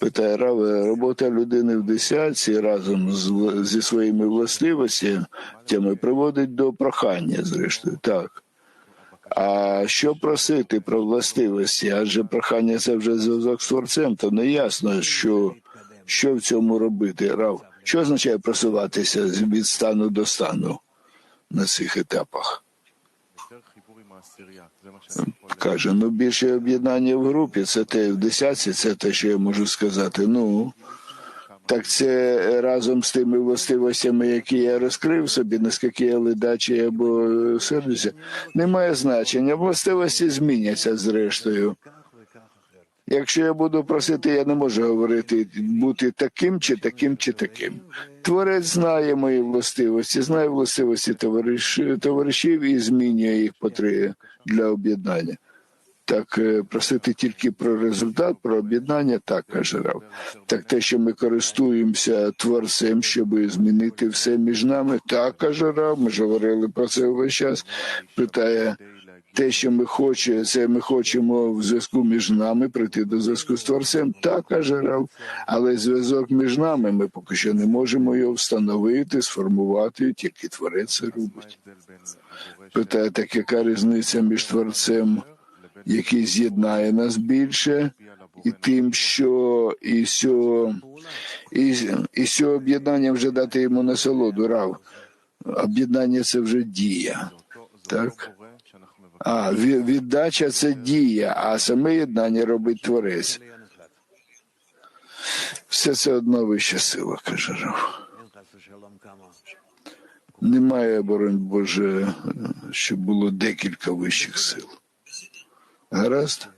Питає Рав, робота людини в десятці разом з, зі своїми властивостями приводить до прохання, зрештою. Так. А що просити про властивості? Адже прохання це вже зв'язок з творцем, то не ясно, що, що в цьому робити. Рав, що означає просуватися від стану до стану на цих етапах? Каже, ну більше об'єднання в групі, це те в десятці, це те, що я можу сказати. Ну так це разом з тими властивостями, які я розкрив собі, наскільки я ледачий або е, сердюся, не має значення. Властивості зміняться зрештою. Якщо я буду просити, я не можу говорити бути таким чи таким чи таким. Творець знає мої властивості, знає властивості товариш, товаришів і змінює їх потреби для об'єднання. Так, е, просити тільки про результат, про об'єднання, так каже Рав. Так те, що ми користуємося творцем, щоб змінити все між нами, так каже Рав. Ми ж говорили про це увесь час. Питає те, що ми хочемо, це ми хочемо в зв'язку між нами прийти до зв'язку з творцем. Так каже Рав. Але зв'язок між нами ми поки що не можемо його встановити, сформувати, тільки творець це робить. Питає, так яка різниця між творцем, який з'єднає нас більше, і тим, що і сьо, і, і сьо об'єднання вже дати йому насолоду. Рав. Об'єднання це вже дія. Так? А віддача це дія, а саме єднання робить творець. Все це одна вища сила, каже Рав. Немає, боронь Боже, щоб було декілька вищих сил. Гаразд?